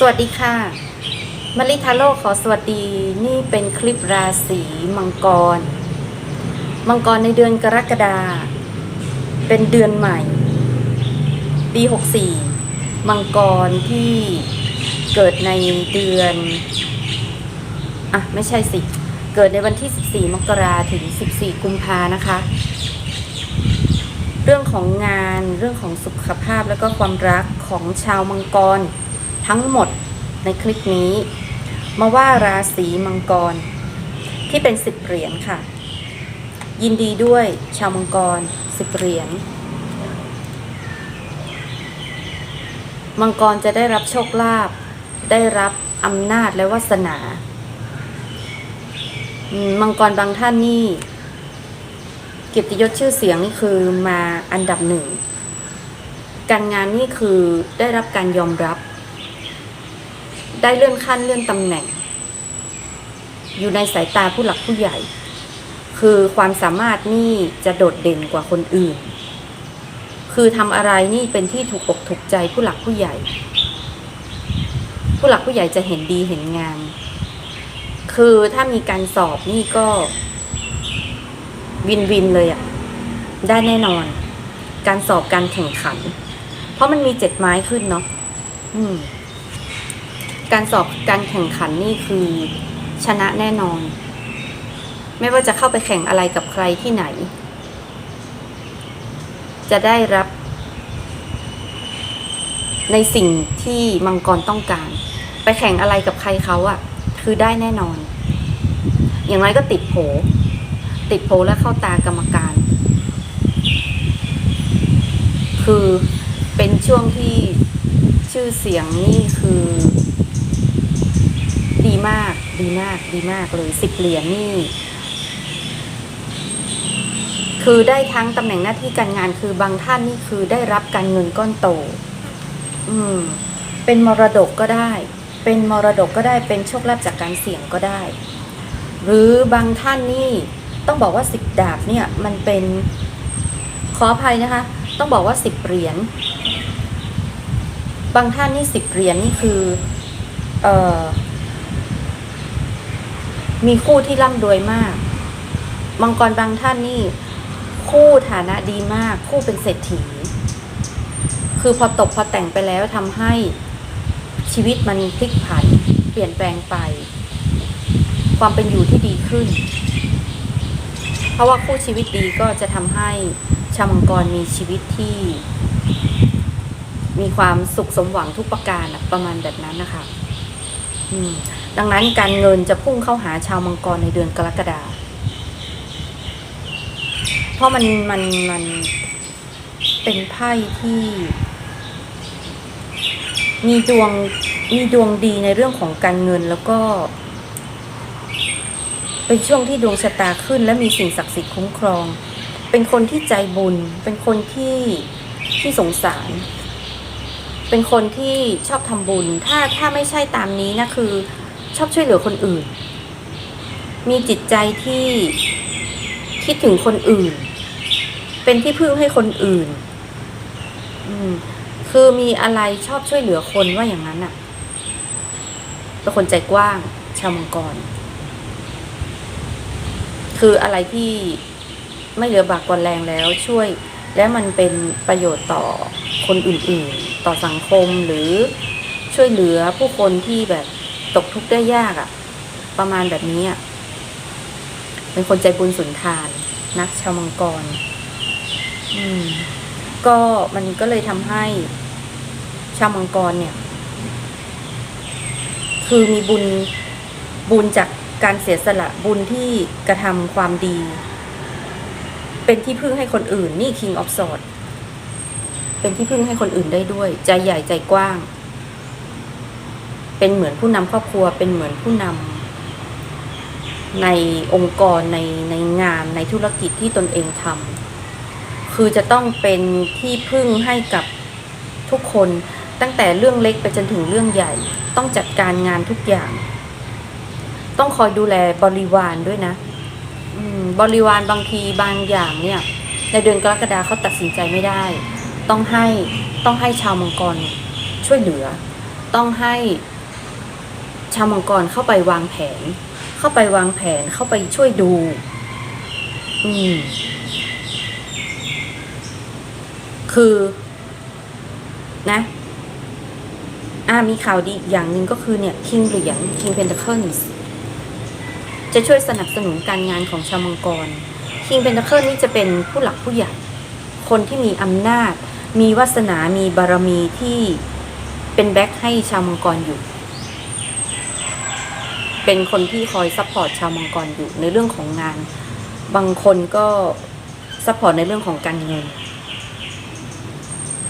สวัสดีค่ะมาริทาโร่ขอสวัสดีนี่เป็นคลิปราศีมังกร มังกรในเดือนกรกฎาเป็นเดือนใหม่ ปี 64 มังกรที่เกิดในเดือน อะ ไม่ใช่สิ เกิดในวันที่ 14 มกราถึง 14 กุมภานะคะ เรื่องของงานเรื่องของสุขภาพแล้วก็ความรักของชาวมังกร ทั้งหมดในคลิปนี้ มาว่าราศีมังกร ที่เป็นสิบเหรียญค่ะ ยินดีด้วยชาวมังกรสิบเหรียญมังกรจะได้รับโชคลาภได้รับอำนาจและวาสนามมังกรบางท่านนี่เกียรติยศชื่อเสียงนี่คือมาอันดับหนึ่ง การงานนี่คือได้รับการยอมรับ ได้เลื่อนขั้นเลื่อนตำแหน่ง อยู่ในสายตาผู้หลักผู้ใหญ่ คือความสามารถนี่จะโดดเด่นกว่าคนอื่น คือทำอะไรนี่เป็นที่ถูกอกถูกใจผู้หลักผู้ใหญ่ ผู้หลักผู้ใหญ่จะเห็นดีเห็นงาม คือถ้ามีการสอบนี่ก็วินวินเลยอะได้แน่นอน การสอบการแข่งขัน เพราะมันมีเจ็ดไม้ขึ้นเนาะอืม การสอบการแข่งขันนี่คือชนะแน่นอน ไม่ว่าจะเข้าไปแข่งอะไรกับใครที่ไหน จะได้รับ ในสิ่งที่มังกรต้องการ ไปแข่งอะไรกับใครเขาอะคือได้แน่นอน อย่างไรก็ติดโผติดโพลและเข้าตากรรมการ คือเป็นช่วงที่ชื่อเสียงนี่คือ ดีมาก ดีมาก ดีมากเลยสิบเหรียญนี่ คือได้ทั้งตำแหน่งหน้าที่การงานคือบางท่านนี่คือได้รับการเงินก้อนโต อืม เป็นมรดกก็ได้ เป็นมรดกก็ได้ เป็นโชคลาภจากการเสี่ยงก็ได้ หรือบางท่านนี่ต้องบอกว่าสิบดาบเนี่ย มันเป็นขออภัยนะคะ ต้องบอกว่าสิบเหรียญบางท่านนี่สิบเหรียญนี่คือ เออ มีคู่ที่ร่ำรวยมาก มังกรบางท่านนี่ คู่ฐานะดีมาก คู่เป็นเศรษฐี คือพอตกพอแต่งไปแล้วทำให้ชีวิตมันพลิกผัน เปลี่ยนแปลงไป ความเป็นอยู่ที่ดีขึ้น เพราะว่าคู่ชีวิตดีก็จะทำให้ชาวมังกรมีชีวิตที่ มีความสุขสมหวังทุกประการประมาณแบบนั้นนะคะ ดังนั้นการเงินจะพุ่งเข้าหาชาวมังกรในเดือนกรกฎาเพราะมันมันมันเป็นไพ่ที่ มีดวงมีดวงดีในเรื่องของการเงินแล้วก็ เป็นช่วงที่ดวงชะตาขึ้น และมีสิ่งศักดิ์สิทธิ์คุ้มครอง เป็นคนที่ใจบุญ เป็นคนที่ที่สงสาร เป็นคนที่ชอบทำบุญ ถ้าถ้าไม่ใช่ตามนี้นะคือชอบช่วยเหลือคนอื่น มีจิตใจที่คิดถึงคนอื่น เป็นที่พึ่งให้คนอื่น อืม คือมีอะไรชอบช่วยเหลือคนว่าอย่างนั้นอะเป็นคนใจกว้างชาวมังกร คืออะไรที่ไม่เหลือบากกว่าแรงแล้วช่วย และมันเป็นประโยชน์ต่อคนอื่น ๆ ต่อสังคมหรือช่วยเหลือผู้คนที่แบบตกทุกข์ได้ยากอะ่ะ ประมาณแบบนี้อะ่ะเป็นคนใจบุญสุนทานนักชาวมังกร อืม ก็มันก็เลยทำให้ชาวมังกรเนี่ย คือมีบุญบุญจากการเสียสละบุญที่กระทำความดี เป็นที่พึ่งให้คนอื่น นี่ King of Swords เป็นที่พึ่งให้คนอื่นได้ด้วย ใจใหญ่ใจกว้าง เป็นเหมือนผู้นำครอบครัว เป็นเหมือนผู้นำในองค์กรในในงานในธุรกิจที่ตนเองทำคือจะต้องเป็นที่พึ่งให้กับทุกคนตั้งแต่เรื่องเล็กไปจนถึงเรื่องใหญ่ ต้องจัดการงานทุกอย่าง ต้องคอยดูแลบริวารด้วยนะบริวารบางทีบางอย่างเนี่ย ในเดือนกรกฎาเขาตัดสินใจไม่ได้ ต้องให้ต้องให้ชาวมังกรช่วยเหลือ ต้องให้ชาวมังกรเข้าไปวางแผน เข้าไปวางแผนเข้าไปช่วยดูอืมคือ นะอ่ามีข่าวดีอย่างหนึ่งก็คือเนี่ยคิงเหรียญ King Pentacles จะช่วยสนับสนุนการงานของชาวมังกร King Pentacles นี่จะเป็นผู้หลักผู้ใหญ่คนที่มีอำนาจ มีวาสนามีบารมีที่เป็นแบ็คให้ชาวมังกรอยู่ เป็นคนที่คอยซัพพอร์ตชาวมังกรอยู่ในเรื่องของงาน บางคนก็ซัพพอร์ตในเรื่องของการเงิน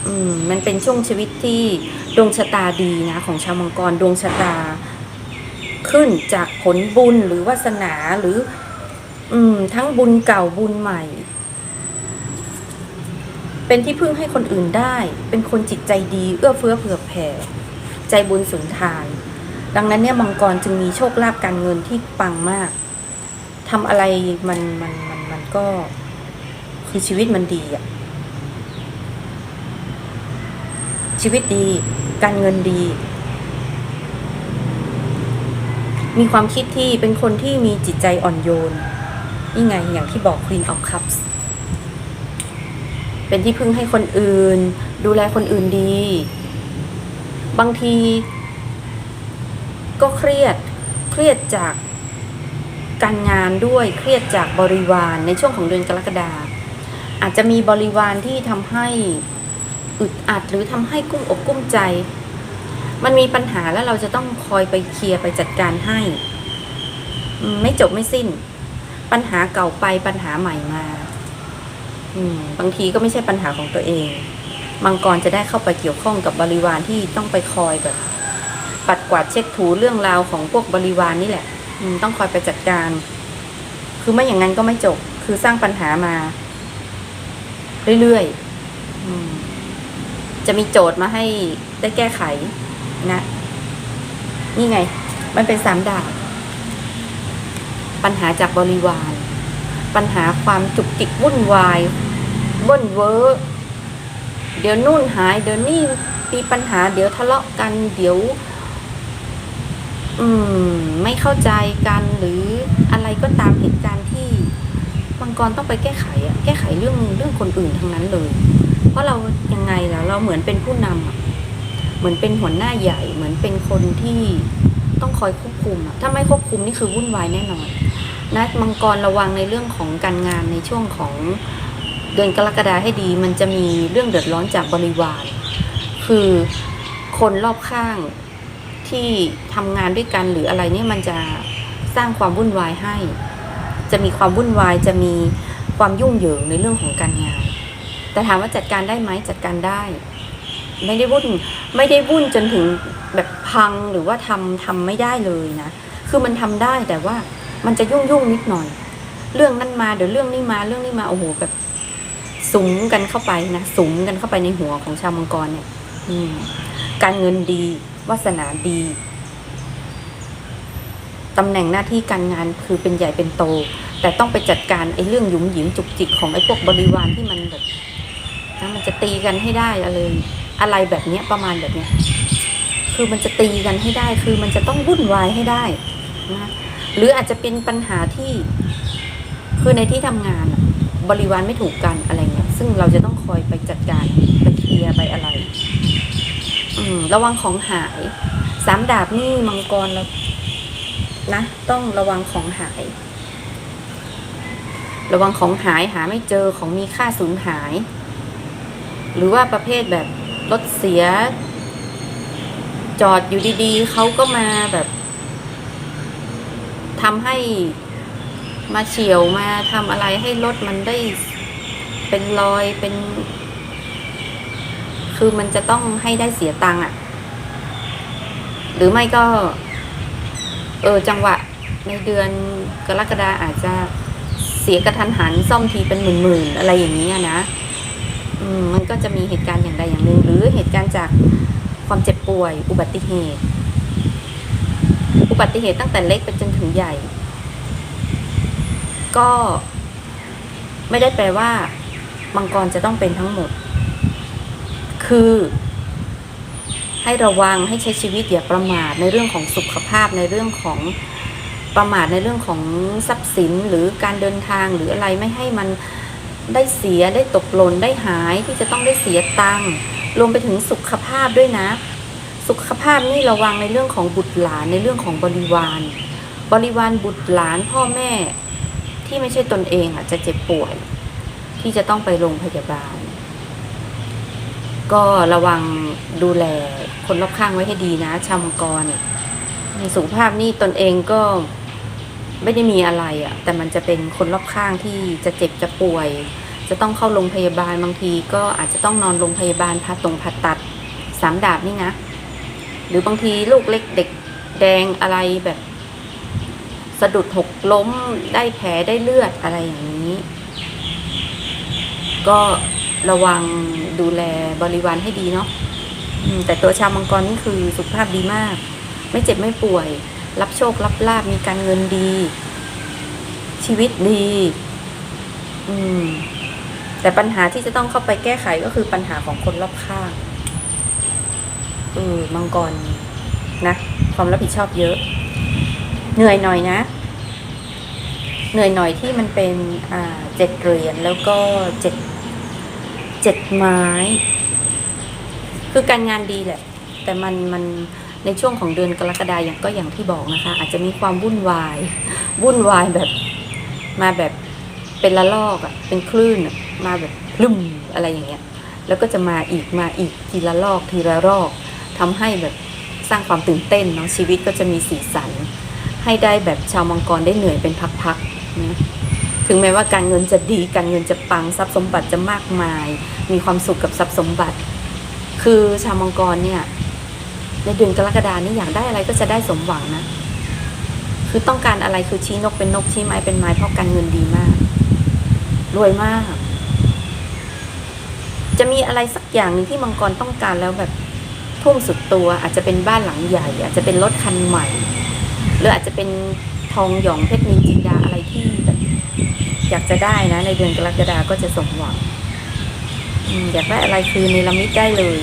อืม มันเป็นช่วงชีวิตที่ดวงชะตาดีนะของชาวมังกรดวงชะตา ขึ้นจากผลบุญหรือวาสนาหรือ อืม ทั้งบุญเก่าบุญใหม่ เป็นที่พึ่งให้คนอื่นได้ เป็นคนจิตใจดีเอื้อเฟื้อเผื่อแผ่ ใจบุญสุนทาน ดังนั้นเนี่ยมังกรจึงมีโชคลาภการเงินที่ปังมากทำอะไรมันมันมันมันก็คือชีวิตมันดีอะชีวิตดี การเงินดี มีความคิดที่เป็นคนที่มีจิตใจอ่อนโยน นี่ไงอย่างที่บอก Queen of Cups เป็นที่พึ่งให้คนอื่น ดูแลคนอื่นดี บางที ก็เครียดเครียดจากการงานด้วยเครียดจากบริวารในช่วงของเดือนกรกฎาอาจจะมีบริวารที่ทำให้อึดอัดหรือทำให้กุ้มอกกุ้มใจ มันมีปัญหาแล้วเราจะต้องคอยไปเคลียร์ไปจัดการให้ ไม่จบไม่สิ้น ปัญหาเก่าไปปัญหาใหม่มา บางทีก็ไม่ใช่ปัญหาของตัวเอง มังกรจะได้เข้าไปเกี่ยวข้องกับบริวารที่ต้องไปคอยแบบ ปัดกวาดเช็คถูเรื่องราวของพวกบริวารนนี่แหละต้องคอยไปจัดการ คือไม่อย่างนั้นก็ไม่จบ คือสร้างปัญหามา เรื่อยๆจะมีโจทย์มาให้ได้แก้ไขนะนี่ไง มันเป็นสามดาบ ปัญหาจากบริวาร ปัญหาความจุกจิกวุ่นวาย เบิ้นเวอร์เดี๋ยวนู่นหาย เดี๋ยวนี่มีปัญหา เดี๋ยวทะเลาะกัน เดี๋ยว อืม ไม่เข้าใจกันหรืออะไรก็ตามเหตุการณ์ที่มังกรต้องไปแก้ไขอะแก้ไขเรื่องเรื่องคนอื่นทั้งนั้นเลย เพราะเรายังไงแล่ะเราเหมือนเป็นผู้นำอะเหมือนเป็นหัวหน้าใหญ่ เหมือนเป็นคนที่ต้องคอยควบคุมอะถ้าไม่ควบคุมนี่คือวุ่นวายแน่นอนนะมังกรระวังในเรื่องของการงานในช่วงของ เดือนกรกฎาให้ดี มันจะมีเรื่องเดือดร้อนจากบริวาร คือคนรอบข้างที่ทำงานด้วยกันหรืออะไรเนี่ยมันจะสร้างความวุ่นวายให้ จะมีความวุ่นวายจะมีความยุ่งเหยิงในเรื่องของการงาน แต่ถามว่าจัดการได้ไหมจัดการได้ ไม่ได้วุ่นไม่ได้วุ่นจนถึงแบบพังหรือว่าทำทำไม่ได้เลยนะ คือมันทำได้แต่ว่ามันจะยุ่งยุ่งนิดหน่อย เรื่องนั้นมาเดี๋ยวเรื่องนี้มาเรื่องนี้มาโอ้โหแบบ สุมกันเข้าไปนะสุมกันเข้าไปในหัวของชาวมังกรเนี่ยการเงินดีวาสนาดีตำแหน่งหน้าที่การงานคือเป็นใหญ่เป็นโต แต่ต้องไปจัดการไอ้เรื่องหยุมหยิมจุกจิกของไอ้พวกบริวารที่มันแบบนะมันจะตีกันให้ได้อะไรอะไรแบบเนี้ยประมาณแบบเนี้ย คือมันจะตีกันให้ได้ คือมันจะต้องวุ่นวายให้ได้นะหรืออาจจะเป็นปัญหาที่ คือในที่ทำงาน บริวารไม่ถูกกันอะไรเงี้ย ซึ่งเราจะต้องคอยไปจัดการไปเคลียร์ไปอะไร อืมระวังของหายสามดาบนี่มังกรแล้วนะ ต้องระวังของหาย ระวังของหายหาไม่เจอของมีค่าสูญหาย หรือว่าประเภทแบบรถเสีย จอดอยู่ดีๆเขาก็มาแบบทำให้ มาเฉียวมาทำอะไรให้รถมันได้เป็นรอยเป็น คือมันจะต้องให้ได้เสียตังค์อะ หรือไม่ก็ เออจังหวะ ในเดือนกรกฎาอาจจะเสียกระทันหันซ่อมทีเป็นหมื่นๆอะไรอย่างนี้นะมมันก็จะมีเหตุการณ์อย่างใดอย่างหนึ่งหรือเหตุการณ์จากความเจ็บป่วย อุบัติเหตุ อุบัติเหตุตั้งแต่เล็กไปจนถึงใหญ่ ก็ ไม่ได้แปลว่า มังกรจะต้องเป็นทั้งหมด คือใให้ระวังให้ใช้ชีวิตอย่าประมาทในเรื่องของสุขภาพในเรื่องของประมาทในเรื่องของทรัพย์สินหรือการเดินทางหรืออะไรไม่ให้มันได้เสียได้ตกหล่นได้หายที่จะต้องได้เสียตังค์รวมไปถึงสุขภาพด้วยนะ สุขภาพนี่ระวังในเรื่องของบุตรหลานในเรื่องของบริวาร บริวารบุตรหลานพ่อแม่ ที่ไม่ใช่ตนเองอะจะเจ็บป่วย ที่จะต้องไปโรงพยาบาล ก็ระวังดูแลคนรอบข้างไว้ให้ดีนะ ชาวมังกรในสุขภาพนี่ตนเองก็ไม่ได้มีอะไรอะ่ะ แต่มันจะเป็นคนรอบข้างที่จะเจ็บจะป่วย จะต้องเข้าโรงพยาบาลบางที ก็อาจจะต้องนอนโรงพยาบาลผ่าตรงผ่าตัดสามดาบนี่นะ หรือบางทีลูกเล็กเด็กแดงอะไรแบบ สะดุดหกล้มได้แผลได้เลือดอะไรอย่างนี้ ก็ระวังดูแลบริวารให้ดีเนาะแต่ตัวชาวมังกรนี่คือสุขภาพดีมาก ไม่เจ็บไม่ป่วย รับโชครับลาบมีการเงินดี ชีวิตดี อืม แต่ปัญหาที่จะต้องเข้าไปแก้ไขก็คือปัญหาของคนรอบข้างเออมังกรนะ ความรับผิดชอบเยอะ เหนื่อยหน่อยนะ เหนื่อยหน่อยที่มันเป็นอ่าเจ็ดเหรียญแล้วก็เจ็ดเจ็ดไม้ คือการงานดีแหละ แต่มันมันในช่วงของเดือนกรกฎาอย่างก็อย่างที่บอกนะคะ อาจจะมีความวุ่นวายวุ่นวายแบบมาแบบเป็นละลอกอะเป็นคลื่นอะมาแบบลุ่มอะไรอย่างเงี้ย แล้วก็จะมาอีกมาอีกทีละลอกทีละลอกทำให้แบบสร้างความตื่นเต้นเนาะชีวิตก็จะมีสีสัน ให้ได้แบบชาวมังกรได้เหนื่อยเป็นพักๆนะถึงแม้ว่าการเงินจะดีการเงินจะปังทรัพย์สมบัติจะมากมาย มีความสุขกับทรัพย์สมบัติ คือชาวมังกรเนี่ยในเดือนกรกฎานี่อยากได้อะไรก็จะได้สมหวังนะ คือต้องการอะไรคือชี้นกเป็นนกชี้ไม้เป็นไม้เพราะการเงินดีมาก รวยมาก จะมีอะไรสักอย่างหนึ่งที่มังกรต้องการแล้วแบบทุ่มสุดตัว อาจจะเป็นบ้านหลังใหญ่ อาจจะเป็นรถคันใหม่ หรืออาจจะเป็นทองหยองเพชรนินจินดาอะไรที่แบบอยากจะได้นะในเดือนกรกฎาก็จะสมหวังอยากได้อะไรคือเนรมิตได้เลย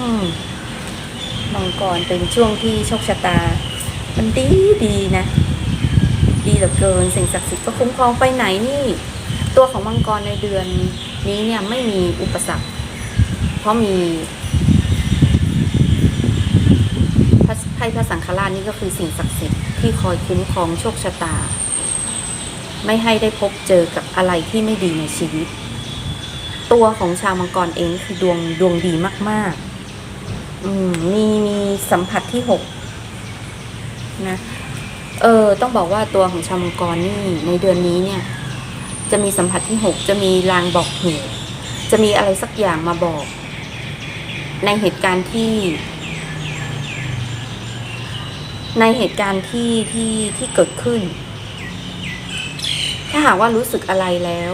อืมมังกรเป็นช่วงที่โชคชะตา มันดีดีนะ ดีเหลือเกินสิ่งศักดิ์สิทธิ์ก็คุ้มครองไปไหนนี่ ตัวของมังกรในเดือนนี้เนี่ยไม่มีอุปสรรค เพราะมีพระ ไพ่พระสังฆราชนี่ก็คือสิ่งศักดิ์สิทธิ์ที่คอยคุ้มครองโชคชะตา ไม่ให้ได้พบเจอกับอะไรที่ไม่ดีในชีวิต ตัวของชาวมังกรเองคือดวงดวงดีมาก ๆ อืมมีมีสัมผัสที่หกนะเออต้องบอกว่าตัวของชาวมังกรนี่ในเดือนนี้เนี่ย จะมีสัมผัสที่หกจะมีลางบอกเหตุจะมีอะไรสักอย่างมาบอก ในเหตุการณ์ที่ ในเหตุการณ์ที่ที่ที่เกิดขึ้น ถ้าหากว่ารู้สึกอะไรแล้ว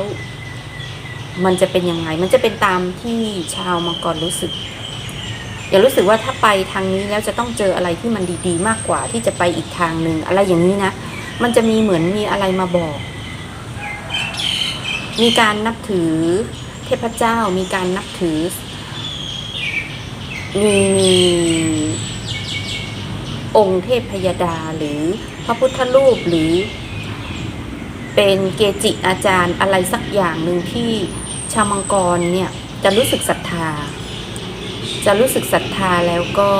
มันจะเป็นยังไง มันจะเป็นตามที่ชาวมังกรรู้สึก อย่ารู้สึกว่าถ้าไปทางนี้แล้วจะต้องเจออะไรที่มันดีๆ มากกว่าที่จะไปอีกทางหนึ่งอะไรอย่างนี้นะ มันจะมีเหมือนมีอะไรมาบอก มีการนับถือเทพเจ้า มีการนับถือ มีมี องค์เทพพยดาหรือพระพุทธรูปหรือ เป็นเกจิอาจารย์อะไรสักอย่างหนึ่งที่ชาวมังกรเนี่ยจะรู้สึกศรัทธา จะรู้สึกศรัทธาแล้วก็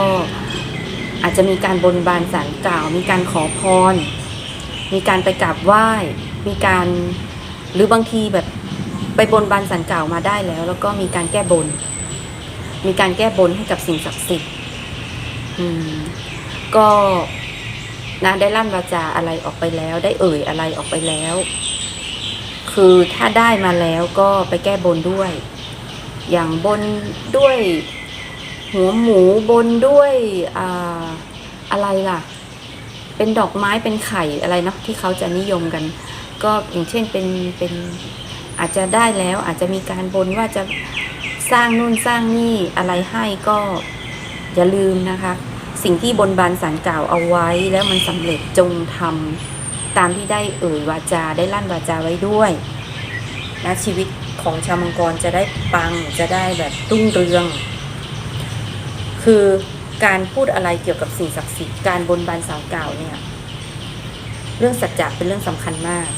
อาจจะมีการบนบานสารกล่าว มีการขอพร มีการไปกราบไหว้ มีการหรือบางทีแบบไปบนบานสารกล่าวมาได้แล้ว แล้วก็มีการแก้บน มีการแก้บนให้กับสิ่งศักดิ์สิทธิ์อืม ก็นะได้ลั่นวาจาอะไรออกไปแล้ว ได้เอ่ยอะไรออกไปแล้ว คือถ้าได้มาแล้วก็ไปแก้บนด้วย อย่างบนด้วย หัวหมูบนด้วยอ่าอะไรล่ะ เป็นดอกไม้เป็นไข่อะไรเนาะที่เขาจะนิยมกัน ก็อย่างเช่นเป็นเป็นอาจจะได้แล้วอาจจะมีการบนว่าจะสร้างนู่นสร้างนี่อะไรให้ก็อย่าลืมนะคะ สิ่งที่บนบานสารกล่าวเอาไว้แล้วมันสำเร็จจงทำตามที่ได้เอ่ยวาจาได้ลั่นวาจาไว้ด้วยนะชีวิตของชาวมังกรจะได้ปังจะได้แบบรุ่งเรือง คือการพูดอะไรเกี่ยวกับสิ่งศักดิ์สิทธิ์การบนบานสาวกล่าวเนี่ย เรื่องสัจจะเป็นเรื่องสำคัญมาก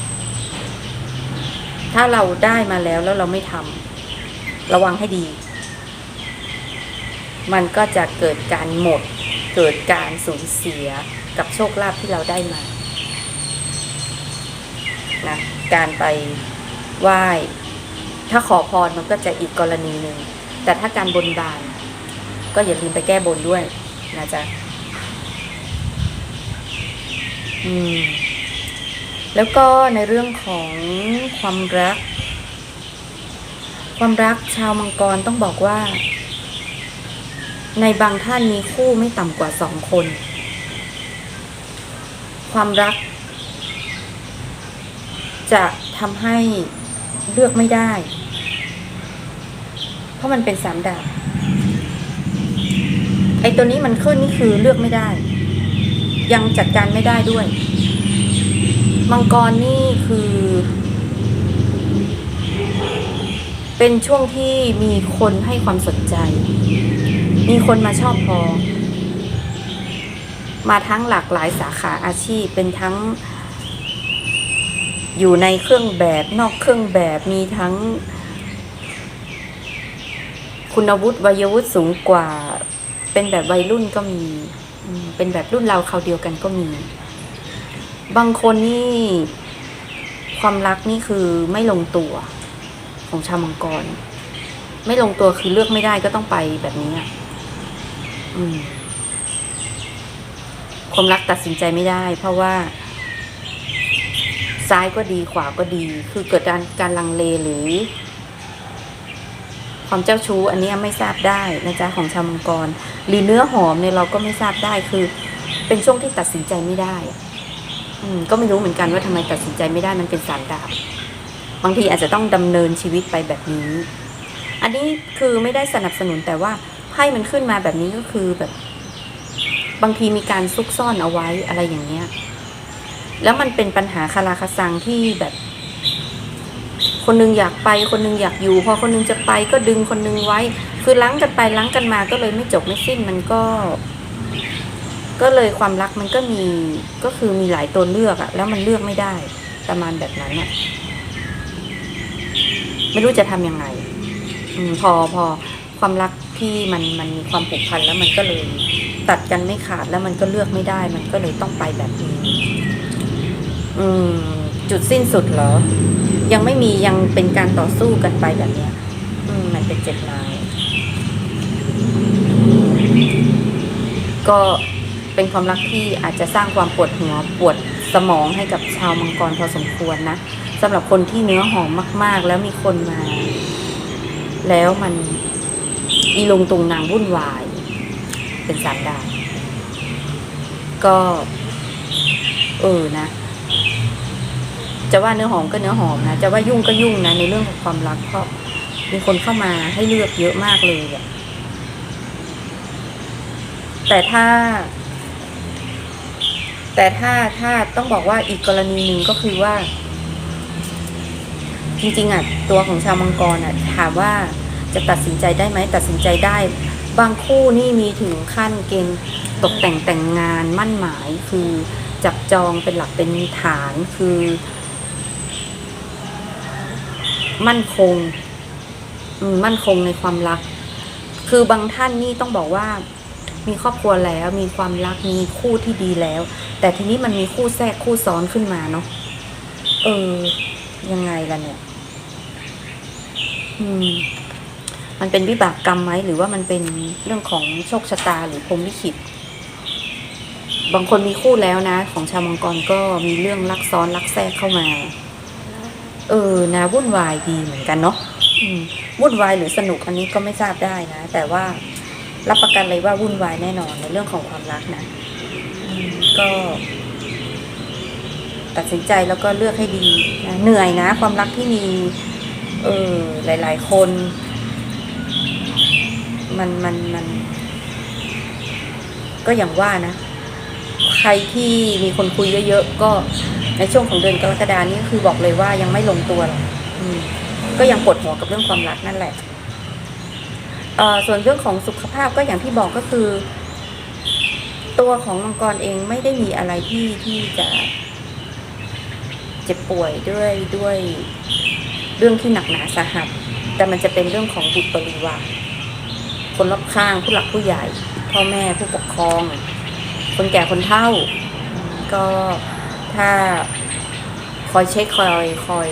ถ้าเราได้มาแล้วแล้วเราไม่ทำระวังให้ดี มันก็จะเกิดการหมด เกิดการสูญเสียกับโชคลาภที่เราได้มานะการไปไหว้ ถ้าขอพรมันก็จะอีกกรณีหนึ่ง แต่ถ้าการบนบาน ก็อย่าลืมไปแก้บนด้วยนะจ๊ะอืมแล้วก็ในเรื่องของความรัก ความรักชาวมังกรต้องบอกว่า ในบางท่านมีคู่ไม่ต่ำกว่าสองคน ความรัก จะทำให้เลือกไม่ได้ เพราะมันเป็นสามดาบไอตัวนี้มันขึ้นนี่คือเลือกไม่ได้ ยังจัดการไม่ได้ด้วย มังกรนี่คือ เป็นช่วงที่มีคนให้ความสนใจ มีคนมาชอบพอ มาทั้งหลากหลายสาขาอาชีพเป็นทั้ง อยู่ในเครื่องแบบนอกเครื่องแบบมีทั้ง คุณวุฒิวัยวุฒิสูงกว่า เป็นแบบวัยรุ่นก็มี เป็นแบบรุ่นเราเขาเดียวกันก็มี บางคนนี่ความรักนี่คือไม่ลงตัวของชาวมังกร ไม่ลงตัวคือเลือกไม่ได้ก็ต้องไปแบบนี้อะ ความรักตัดสินใจไม่ได้ เพราะว่า ซ้ายก็ดีขวาก็ดี คือเกิดการการลังเลหรือ ความเจ้าชู้อันนี้ไม่ทราบได้นะจ๊ะของชาวมังกร หรือเนื้อหอมเนี่ยเราก็ไม่ทราบได้คือ เป็นช่วงที่ตัดสินใจไม่ได้ อืม ก็ไม่รู้เหมือนกันว่าทำไมตัดสินใจไม่ได้มันเป็นสามดาบบางทีอาจจะต้องดำเนินชีวิตไปแบบนี้ อันนี้คือไม่ได้สนับสนุนแต่ว่า ไพ่มันขึ้นมาแบบนี้ก็คือแบบ บางทีมีการซุกซ่อนเอาไว้อะไรอย่างเงี้ย แล้วมันเป็นปัญหาคาราคาซังที่แบบ คนหนึงอยากไป คนหนึงอยากอยู่ พอคนหนึงจะไปก็ดึงคนหนึงไว้ คือล้างกันไปล้างกันมาก็เลยไม่จบไม่สิ้นมันก็ ก็เลยความรักมันก็มีก็คือมีหลายตัวเลือกอะแล้วมันเลือกไม่ได้ประมาณแบบนั้นอะไม่รู้จะทำยังไงอืมพอพอความรัก ที่มันมันมีความผูกพันแล้วมันก็เลยตัดกันไม่ขาดแล้วมันก็เลือกไม่ได้ มันก็เลยต้องไปแบบนี้ อืม จุดสิ้นสุดเหรอ ยังไม่มียังเป็นการต่อสู้กันไปแบบเนี้ย อืม มันเป็นเจ็ดไม้ก็เป็นความรักที่อาจจะสร้างความปวดหัวปวดสมองให้กับชาวมังกรพอสมควรนะสำหรับคนที่เนื้อหอมมาก ๆ แล้วมีคนมา แล้วมัน อีลงตุงนางวุ่นวาย เป็นสามดาวก็ เออนะ จะว่าเนื้อหอมก็เนื้อหอมนะ จะว่ายุ่งก็ยุ่งนะ ในเรื่องของความรักเพราะมีคนเข้ามาให้เลือกเยอะมากเลยอะแต่ถ้า แต่ถ้าถ้าต้องบอกว่าอีกกรณีหนึ่งก็คือว่า จริงๆอะตัวของชาวมังกรอะ ถามว่า จะตัดสินใจได้ไหมตัดสินใจได้ บางคู่นี่มีถึงขั้นเกณฑ์ตกแต่งแต่งงานมั่นหมาย คือจับจองเป็นหลักเป็นฐานคือ มั่นคงมั่นคงในความรัก คือบางท่านนี่ต้องบอกว่ามีครอบครัวแล้วมีความรักมีคู่ที่ดีแล้ว แต่ทีนี้มันมีคู่แทรกคู่ซ้อนขึ้นมาเนาะเออ ยังไงล่ะเนี่ย อืม มันเป็นวิบากกรรมไหมหรือว่ามันเป็นเรื่องของโชคชะตาหรือพรหมลิขิต บางคนมีคู่แล้วนะ ของชาวมังกรก็มีเรื่องลักซ้อนลักแทรกเข้ามา เออนะวุ่นวายดีเหมือนกันเนาะวุ่นวายหรือสนุกอันนี้ก็ไม่ทราบได้นะ แต่ว่ารับประกันเลยว่าวุ่นวายแน่นอนในเรื่องของความรักนะก็ ตัดสินใจแล้วก็เลือกให้ดีนะเหนื่อยนะ ความรักที่มี เออหลาย ๆ คน มันมันมัน ก็อย่างว่านะ ใครที่มีคนคุยเยอะๆก็ในช่วงของเดือนกรกฎานี้คือบอกเลยว่ายังไม่ลงตัวหรอกก็ยังปวดหัวกับเรื่องความรักนั่นแหละส่วนเรื่องของสุขภาพก็อย่างที่บอกก็คือ ตัวของมังกรเองไม่ได้มีอะไรที่ที่จะเจ็บป่วยด้วยด้วยเรื่องที่หนักหนาสาหัส แต่มันจะเป็นเรื่องของบุตรบริวาร คนรอบข้างผู้หลักผู้ใหญ่ พ่อแม่ผู้ปกครอง คนแก่คนเฒ่า ก็ถ้าคอยเช็คคอยคอย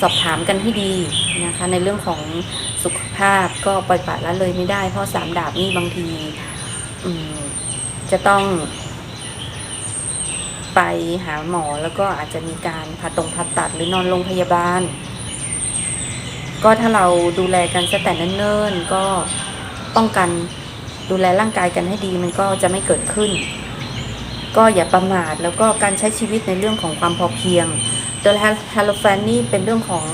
สอบถามกันให้ดีนะคะ ในเรื่องของสุขภาพก็ปล่อยปละละเลยไม่ได้ เพราะสามดาบนี่บางทีจะต้อง ไปหาหมอแล้วก็อาจจะมีการผ่าตรงผ่าตัดหรือนอนโรงพยาบาล ก็ถ้าเราดูแลกันแต่เนิ่นๆก็ ป้องกันดูแลร่างกายกันให้ดีมันก็จะไม่เกิดขึ้น ก็อย่าประมาทแล้วก็การใช้ชีวิตในเรื่องของความพอเพียงโดยฮาโลแฟนนี่เป็นเรื่องของ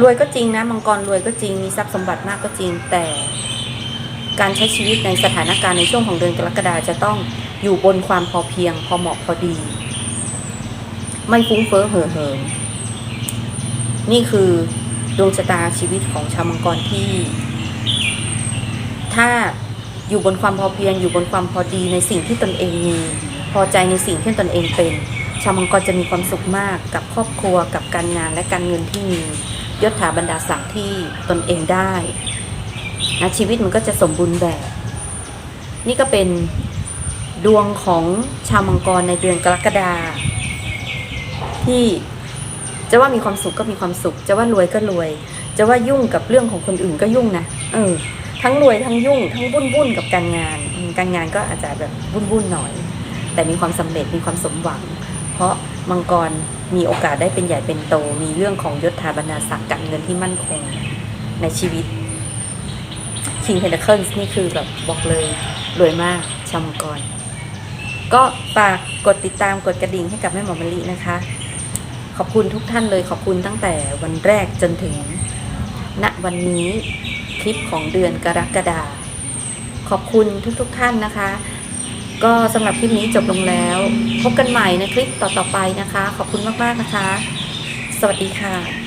รวยก็จริงนะมังกรรวยก็จริงมีทรัพย์สมบัติมากก็จริง แต่ การใช้ชีวิตในสถานการณ์ในช่วงของเดือนกรกฎาจะต้องอยู่บนความพอเพียง พอเหมาะพอดี ไม่ฟุ้งเฟ้อเห่อเหิมนี่คือดวงชะตาชีวิตของชาวมังกรที่ ถ้าอยู่บนความพอเพียง อยู่บนความพอดีในสิ่งที่ตนเองมี พอใจในสิ่งที่ตนเองเป็น ชาวมังกรจะมีความสุขมากกับครอบครัวกับการงานและการเงินที่มียศถาบรรดาศักดิ์ที่ตนเองได้นะชีวิตมันก็จะสมบูรณ์แบบ นี่ก็เป็นดวงของชาวมังกรในเดือนกรกฎาที่จะว่ามีความสุขก็มีความสุข จะว่ารวยก็รวย จะว่ายุ่งกับเรื่องของคนอื่นก็ยุ่งนะ เออ ทั้งรวยทั้งยุ่ง ทั้งวุ่นวุ่นกับการงาน การงานก็อาจจะแบบวุ่นวุ่นหน่อย แต่มีความสำเร็จมีความสมหวัง เพราะมังกรมีโอกาสได้เป็นใหญ่เป็นโต มีเรื่องของยศถาบรรดาศักดิ์การเงินที่มั่นคงในชีวิต King Pentacles นี่คือแบบบอกเลยรวยมากชาวมังกร ก็ฝากกดติดตามกดกระดิ่งให้กับแม่หมอมะลินะคะ ขอบคุณทุกท่านเลยขอบคุณตั้งแต่วันแรกจนถึง วันนี้คลิปของเดือนกรกฎาขอบคุณทุกๆทท่านนะคะ ก็สำหรับคลิปนี้จบลงแล้ว พบกันใหม่ในคลิปต่อๆไปนะคะ ขอบคุณมากๆนะคะ สวัสดีค่ะ